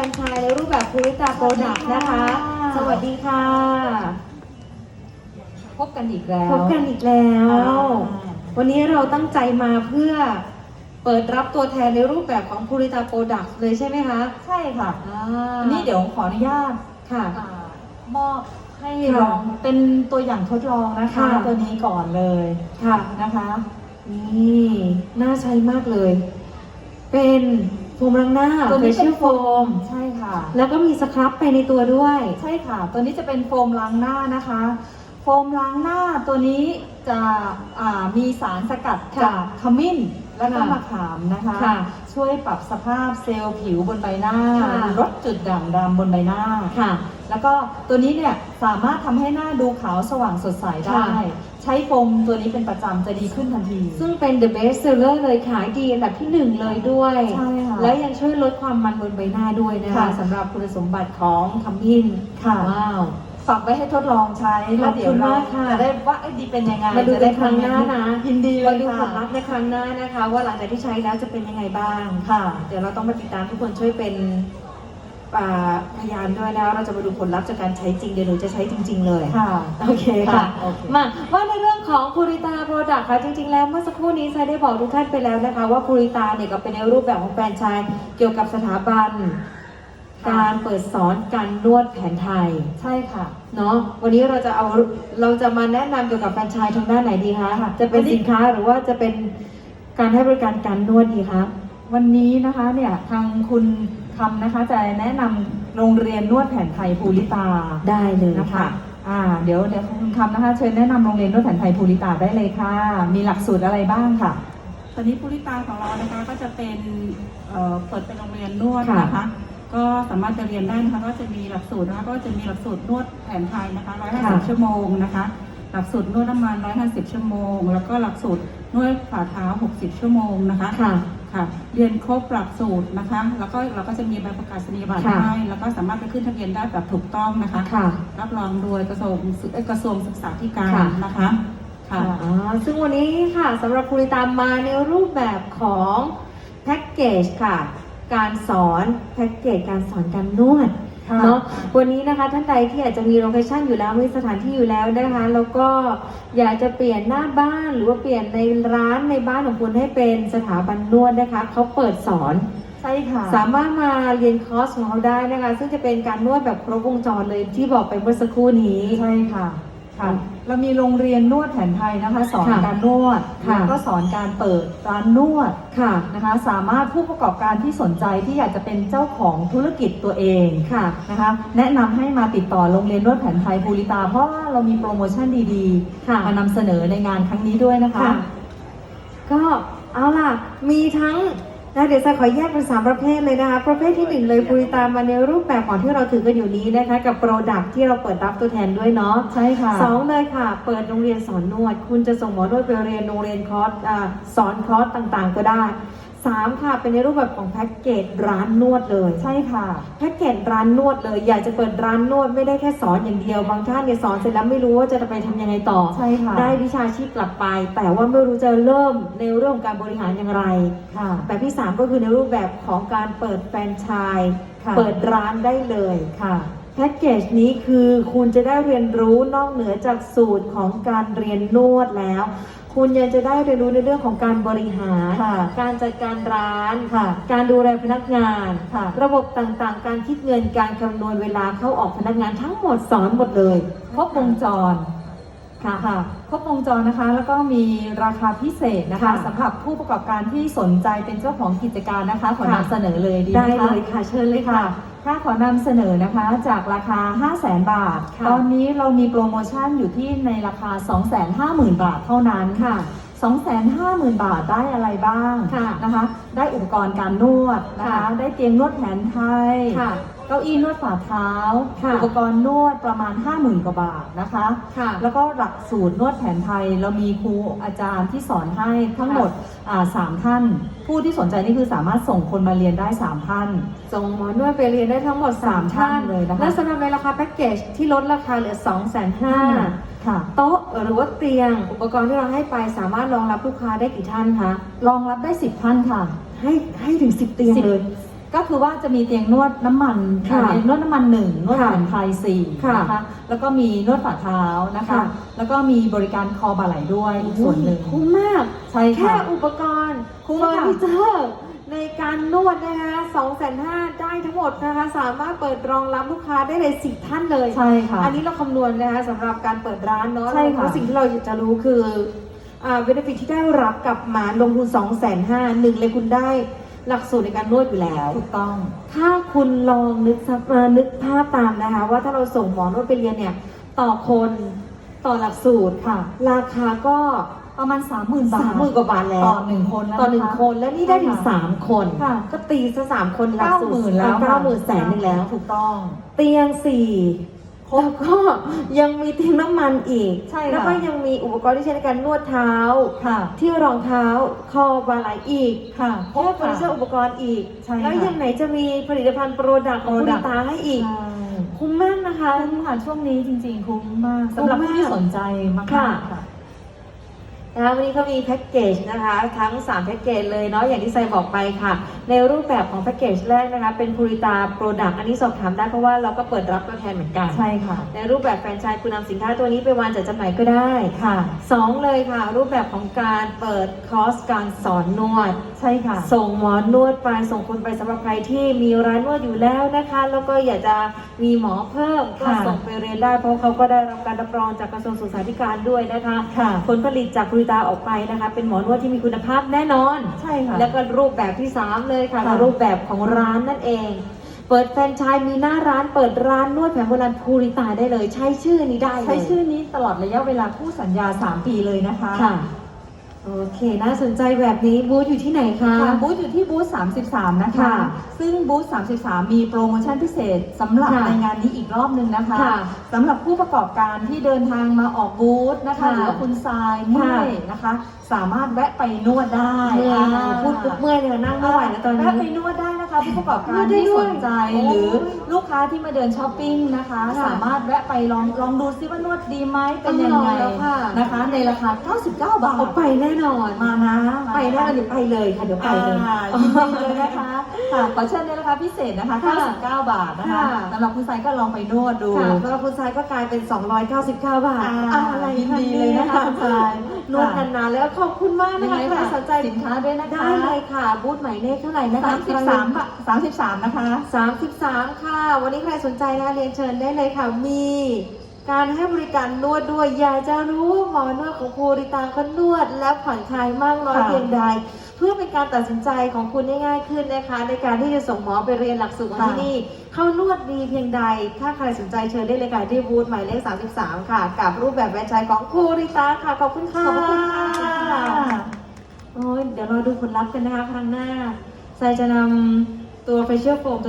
รนไชส์ในรูปแบบภูริตาโปรดักต์นะคะ สวัสดีค่ะ พบกันอีกแล้ว พบกันอีกแล้วอ่าวันนี้เราตั้งใจมาเพื่อเปิดรับตัวแทนในรูปแบบของภูริตาโปรดักต์เลยใช่ไหมคะ ใช่ค่ะอ่าวันนี้เดี๋ยวขออนุญาตค่ะอ่ามอบให้ค่ะลองเป็นตัวอย่างทดลองนะคะค่ะตัวนี้ก่อนเลยค่ะนะคะ นี่ น่าใช้มากเลย เป็น โฟมล้างหน้าตัวนี้เป็น facial โฟม ใช่ค่ะ แล้วก็มีสครับไปในตัวด้วย ใช่ค่ะ ตัวนี้จะเป็นโฟมล้างหน้านะคะ โฟมล้างหน้าตัวนี้จะอ่ามีสารสกัดค่ะจากขมิ้นและก็ค่ะมะขามนะคะ ค่ะช่วยปรับสภาพเซลล์ผิวบนใบหน้า ค่ะ ลดจุดด่างดำบนใบหน้า ค่ะ แล้วก็ตัวนี้เนี่ยสามารถทำให้หน้าดูขาวสว่างสดใสได้ ค่ะ ใช้โฟมตัวนี้เป็นประจำจะดีขึ้นทันที ซึ่งเป็น the best seller เลยขายดีอันดับที่หนึ่งเลยด้วย ใช่ค่ะ และยังช่วยลดความมันบนใบหน้าด้วยนะคะค่ะ สำหรับคุณสมบัติของขมิ้นค่ะ ว้าว ฝากไว้ให้ทดลองใช้ขแล้อวบเดี๋คุยวณเรามากค่ะ จะได้ว่าเอ้ยดีเป็นยังไงมาดูจะในได้ครั้งหน้านะยินดีเลมายดูผค่ะลลัพธ์ในครั้งหน้านะคะ ว่าหลังจากที่ใช้แล้วจะเป็นยังไงบ้าง ค่ะ เดี๋ยวเราต้องมาติดตามทุกคนช่วยเป็นอ่า พยานด้วยนะเราจะมาดูผลลัพธ์จากการใช้จริงเดี๋ยวหนูจะใช้จริง ๆ เลยค่ะ โอเคค่ะ โอเค มาว่าในเรื่องของพูริตาโปรดักต์ค่ะจริง ๆ แล้วเมื่อสักครู่นี้ไซได้บอกทุกท่านไปแล้วนะคะ ว่าพูริตาเนี่ยก็เป็นในรูปแบบของแฟรนไชส์เกี่ยวกับสถาบัน การเปิดสอนการนวดแผนไทย ใช่ค่ะ เนาะวันนี้เราจะเอาเราจะมาแนะนำเกี่ยวกับแฟรนไชส์ทางด้านไหนดีคะค่ะจะเป็นวันนี้สินค้าหรือว่าจะเป็นการให้บริการการนวดดีคะ วันนี้นะคะเนี่ยทางคุณ คำนะคะ จะแนะนำโรงเรียนนวดแผนไทยภูริตาได้เลยนะคะค่ะอ่าเดี๋ยวเดี๋ยวคุณคำนะคะ เชิญแนะนำโรงเรียนนวดแผนไทยภูริตาได้เลยค่ะ มีหลักสูตรอะไรบ้างค่ะ ตอนนี้ผู้ริตาของเรานะคะก็จะเป็นเอ่อเปิดเป็นโรงเรียนนวดค่ะนะคะ ก็สามารถจะเรียนได้นะคะก็จะมีหลักสูตรนะคะก็จะมีหลักสูตรนวดแผนไทยนะคะค่ะ150 ชั่วโมงนะคะ หลักสูตรนวดน้ำมัน 150 ชั่วโมง แล้วก็หลักสูตรนวดฝ่าเท้า 60 ชั่วโมงนะคะ ค่ะ ค่ะ เรียนครบหลักสูตรนะคะ แล้วก็เราก็จะมีใบประกาศนียบัตรค่ะให้แล้วก็สามารถไปขึ้นทะเบียนได้แบบถูกต้องนะคะค่ะ รับรองโดยกระทรวงศึกเอ้ยกระทรวงศึกษาธิการค่ะ นะคะค่ะ อ๋อซึ่งวันนี้ค่ะสำหรับคุริตามมาในรูปแบบของแพ็กเกจค่ะ การสอนแพ็กเกจการสอนการนวดค่ะ เนาะวันนี้นะคะท่านใดที่อาจจะมีโลเคชั่นอยู่แล้วมีสถานที่อยู่แล้วนะคะแล้วก็อยากจะเปลี่ยนหน้าบ้านหรือว่าเปลี่ยนในร้านในบ้านของคุณให้เป็นสถาบันนวดนะคะเขาเปิดสอนใช่ค่ะสามารถมาเรียนคอร์สของเขาได้นะคะ ซึ่งจะเป็นการนวดแบบครบวงจรเลยที่บอกไปเมื่อสักครู่นี้ใช่ค่ะ ค่ะเรามีโรงเรียนนวดแผนไทยนะคะสอนค่ะการนวดค่ะแล้วก็สอนการเปิดร้านนวดค่ะนะคะ สามารถผู้ประกอบการที่สนใจที่อยากจะเป็นเจ้าของธุรกิจตัวเองค่ะนะคะ แนะนำให้มาติดต่อโรงเรียนนวดแผนไทยภูริตา เพราะว่าเรามีโปรโมชั่นดีค่ะ ๆมานำเสนอในงานครั้งนี้ด้วยนะคะ ค่ะ ก็เอาล่ะ มีทั้ง นะเดี๋ยวจะขอแยกเป็นสามประเภทเลยนะคะ ประเภทที่หนึ่งเลยปุริตามมาในรูปแบบของที่เราถือกันอยู่นี้นะคะ กับโปรดักที่เราเปิดรับตัวแทนด้วยเนาะใช่ค่ะสองเลยค่ะ เปิดโรงเรียนสอนนวด คุณจะส่งหมอนวดไปเรียนโรงเรียนคอร์สอ่าสอนคอร์สต่างๆ ก็ได้ สามค่ะ เป็นในรูปแบบของแพ็กเกจร้านนวดเลย ใช่ค่ะ แพ็กเกจร้านนวดเลย อยากจะเปิดร้านนวดไม่ได้แค่สอนอย่างเดียว บางท่านเนี่ยสอนเสร็จแล้วไม่รู้ว่าจะไปทำยังไงต่อ ใช่ค่ะ ได้วิชาชีพกลับไป แต่ว่าไม่รู้จะเริ่มในเรื่องของการบริหารอย่างไร ค่ะ แบบที่ 3 ก็คือในรูปแบบของการเปิดแฟรนไชส์ค่ะเปิดร้านได้เลยค่ะแพ็กเกจนี้คือคุณจะได้เรียนรู้นอกเหนือจากสูตรของการเรียนนวดแล้ว คุณยังจะได้เรียนรู้ในเรื่องของการบริหารค่ะการจัดการร้านค่ะการดูแลพนักงานค่ะระบบต่างๆ การคิดเงิน การคำนวณเวลาเข้าออกพนักงานทั้งหมดสอนหมดเลย ครบวงจรค่ะค่ะครบวงจรนะคะ แล้วก็มีราคาพิเศษนะคะค่ะสำหรับผู้ประกอบการที่สนใจเป็นเจ้าของกิจการนะคะขอค่ะนำเสนอเลยดีได้ไหมคะเลยค่ะเชิญเลยค่ะ ถ้าขอนำเสนอนะคะจากราคา 5 0 0 0 0 0บาท ค่ะตอนนี้เรามีโปรโมชั่นอยู่ที่ในราคา 250,000 บาทเท่านั้นค่ะ 250,000 บาทได้อะไรบ้างค่ะนะคะ ได้อุปกรณ์การนวดนะคะ ค่ะได้เตียงนวดแผนไทย ค่ะ เก้าอี้นวดฝ่าเท้า ค่ะอุปกรณ์นวดประมาณ 50,000กว่าบาทนะคะ ค่ะ แล้วก็หลักสูตรนวดแผนไทย เรามีครูอาจารย์ที่สอนให้ทั้งหมดอ่าสามท่าน ผู้ที่สนใจนี่คือสามารถส่งคนมาเรียนได้ 3 ท่าน ส่งหมอนวดไปเรียนได้ทั้งหมด 3 ท่านท่านเลยนะคะ และสำหรับในราคาแพ็กเกจที่ลดราคาเหลือ 2 5 0 0 0 ค่ะโต๊ะหรือว่าเตียง อุปกรณ์ที่เราให้ไปสามารถรองรับลูกค้าได้กี่ท่านคะ รองรับได้ 10 ท่านค่ะ ให้ให้ถึง 10 เตียงสิบเลย ก็คือว่าจะมีเตียงนวดน้ำมันค่ะเตียงนวดน้ำมันหนึ่งนวดค่ะแผนไทยสี่ค่ะนะคะแล้วก็มีนวดฝ่าเท้านะคะ ค่ะ แล้วก็มีบริการคอบ่าไหลด้วยอีกส่วนหนึ่ง คุ้มมาก ใช่แค่ค่ะอุปกรณ์คุ้มเฟอร์ค่ะนิเจอร์ในการนวดนะคะสองแสนห้าได้ทั้งหมดนะคะ สามารถเปิดรองรับลูกค้าได้เลยสิบท่านเลย ใช่ค่ะ อันนี้เราคำนวณนะคะสำหรับการเปิดร้านเนาะใช่ค่ะ แล้วสิ่งที่เราอยากจะรู้คืออ่าเบนฟิตที่ได้รับกลับมาลงทุน2องแสนห้าหนึ่งเลยคุณได้ หลักสูตรในการนวดอยู่แล้ว ถูกต้อง ถ้าคุณลองนึกสักเอ่อนึกภาพตามนะคะ ว่าถ้าเราส่งหมอนวดไปเรียนเนี่ย ต่อคนต่อหลักสูตรค่ะ ราคาก็ประมาณสามหมื่นบาทสามหมื่นกว่าบาทแล้ว ต่อหนึ่งคนแล้วต่อหนึ่งะะคนและนี่ได้ถึงใช่ค่ะสามคน ค่ะ ก็ตีซะสามคนหลักเก้าสูหตรมื่นแล้วเก้าหมื่นแสนหนึ่งแล้ว ถูกต้อง เตียงสี่ แล้วก็ยังมีเตียงน้ำมันอีก ใช่ค่ะแล้วก็ยังมีอุปกรณ์ที่ใช้ในการนวดเท้า ค่ะ ที่รองเท้าคอบาไหลอีกค่ะพวกเฟอร์นิเจอร์อุปกรณ์อีก ใช่ค่ะแล้วยังไหนจะมีผลิตภัณฑ์โปรดักต์ของคุณ Product ตาให้อีก ใช่คุ้มมากนะคะ คุ้มค่ะช่วงนี้จริงๆ คุ้มมากสำหรับคุ้มมากผู้ที่สนใจมากๆค่ะค่ะ นะคะวันนี้เขามีแพ็กเกจนะคะทั้ง 3 แพ็กเกจเลยเนาะอย่างที่ไซบอกไปค่ะ ในรูปแบบของแพ็กเกจแรกนะคะ เป็นพูริตาโปรดักต์อันนี้สอบถามได้เพราะว่าเราก็เปิดรับตัวแทนเหมือนกัน ใช่ค่ะ ในรูปแบบแฟรนไชส์คุณนำสินค้าตัวนี้ไปวางจัดจำหน่ายก็ได้ค่ะสองเลยค่ะ รูปแบบของการเปิดคอร์สการสอนนวด ใช่ค่ะ ส่งหมอนวดไปส่งคนไปสำหรับใครที่มีร้านนวดอยู่แล้วนะคะ แล้วก็อยากจะมีหมอเพิ่มก็ค่ะส่งไปเรียนได้เพราะเขาก็ได้รับการรับรองจากกระทรวงศึกษาธิการด้วยนะคะค่ะผลผลิตจากบริตาออกไปนะคะ เป็นหมอนวดที่มีคุณภาพแน่นอน ใช่ค่ะ แล้วก็รูปแบบที่ 3 เลยค่ะค่ะ รูปแบบของร้านนั่นเอง เปิดแฟรนไชส์มีหน้าร้านเปิดร้านนวดแผนโบราณภูริตาได้เลย ใช้ชื่อนี้ได้เลย ใช้ชื่อนี้ตลอดระยะเวลาคู่สัญญา 3 ปีเลยนะคะ ค่ะ โอเค น่าสนใจแบบนี้บูธอยู่ที่ไหนคะ ค่ะบูธอยู่ที่บูธ 33 นะคะ ค่ะซึ่งบูธ 33 มีโปรโมชั่นพิเศษสำหรับค่ะในงานนี้อีกรอบหนึ่งนะคะค่ะสำหรับผู้ประกอบการที่เดินทางมาออกบูธนะคะค่ะหรือว่าคุณทรายเมื่อยนะคะ สามารถแวะไปนวดได้เมื่อยอ่าพูดปุ๊บเมื่อยเลยนั่งไม่ไหวแล้วตอนนี้ แวะไปนวดได้นะคะ ผู้ประกอบการนวดได้ที่ด้สวยนใจโอ้ยหรือลูกค้าที่มาเดินช้อปปิ้งนะคะ ค่ะสามารถแวะไปลองลองดูซิว่านวดดีไหมเป็นยังไงต้องลองแล้วค่ะ นะคะ ในราคา 99 บาท เอาไปแน่นอนมานะมาไปแน่นอนเดี๋ยวไปเลยค่ะเดี๋ยวไปเลยอ่ายินดีเลยนะคะ ค่ะขอเชิญในราคาพิเศษนะคะค่ะ99 บาทนะคะค่ะ สำหรับคุณไซก็ลองไปนวดดู ค่ะสำหรับคุณทรายก็กลายเป็น 299 บาทอ่าอ่าอะไรยินดีเลยนะคะคุณทรายนวดนานๆแล้วขอบคุณมากยันะงไงคะใครฝากสนใจสินค้าด้วยนะคะ ได้เลยค่ะ บูธหมายเลขเท่าไหร่นะคะ 33บาท33 นะคะ 33 ค่ะ วันนี้ใครสนใจนะเรียนเชิญได้เลยค่ะ มี การให้บริการนวดด้วย อยากจะรู้ว่าหมอนวดของภูริตาเขานวด และผ่อนคลายมากน้อยค่ะ เพียงใด เพื่อเป็นการตัดสินใจของคุณได้ง่ายขึ้นนะคะ ในการที่จะส่งหมอไปเรียนหลักสูตรของที่นี่ เข้านวดดีเพียงใด ถ้าใครสนใจเชิญได้เลยค่ะที่บูธหมายเลข 33 ค่ะ กับรูปแบบแฟรนไชส์ของภูริตาค่ะ ขอบคุณค่ะ ขอบคุณค่ะ โอ้ยเดี๋ยวเราดูผลลัพธ์กันนะคะ ครั้งหน้าไซจะนำตัว facial foam ตัว